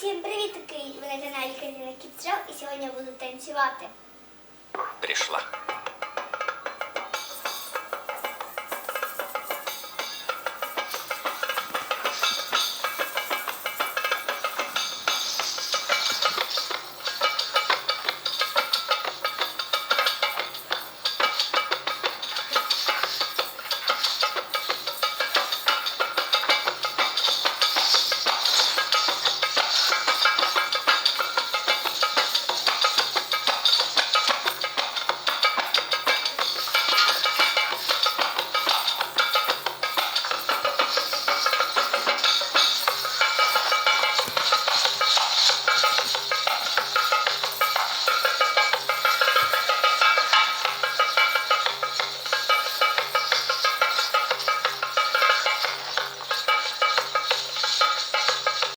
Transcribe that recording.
Всім привіт, такий ви на каналі Каріна Кіцел, і сьогодні я буду танцювати. Прийшла.